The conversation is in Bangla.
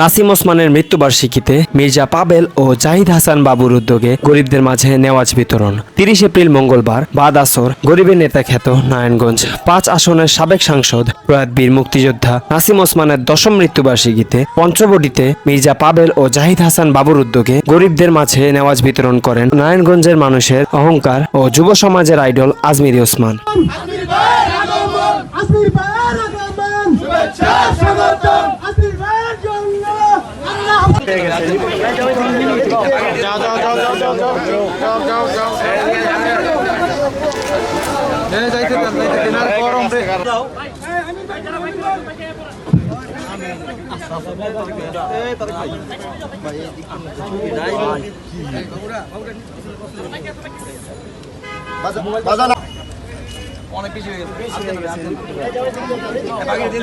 নাসিম ওসমানের মৃত্যুবার্ষিকীতে মির্জা পাবেল ও জাহিদ হাসান বাবুর উদ্যোগে গরিবদের মাঝে নেওয়াজ বিতরণ। তিরিশ এপ্রিল মঙ্গলবার বাদ আসর, গরিবের নেতা খ্যাত নারায়ণগঞ্জ। পাঁচ আসনের সাবেক সাংসদ প্রয়াত বীর মুক্তিযোদ্ধা নাসিম ওসমানের দশম মৃত্যুবার্ষিকীতে পঞ্চবটিতে মির্জা পাবেল ও জাহিদ হাসান বাবুর উদ্যোগে গরিবদের মাঝে নেওয়াজ বিতরণ করেন নারায়ণগঞ্জের মানুষের অহংকার ও যুব সমাজের আইডল আজমির ওসমান। পেয়ে গেছে যাও যাও যাও যাও যাও যাও যাও যাও যাও যাইতে দিনার গরম রে বাজার অনেক বেশি হয়ে গেছে বাকি দিন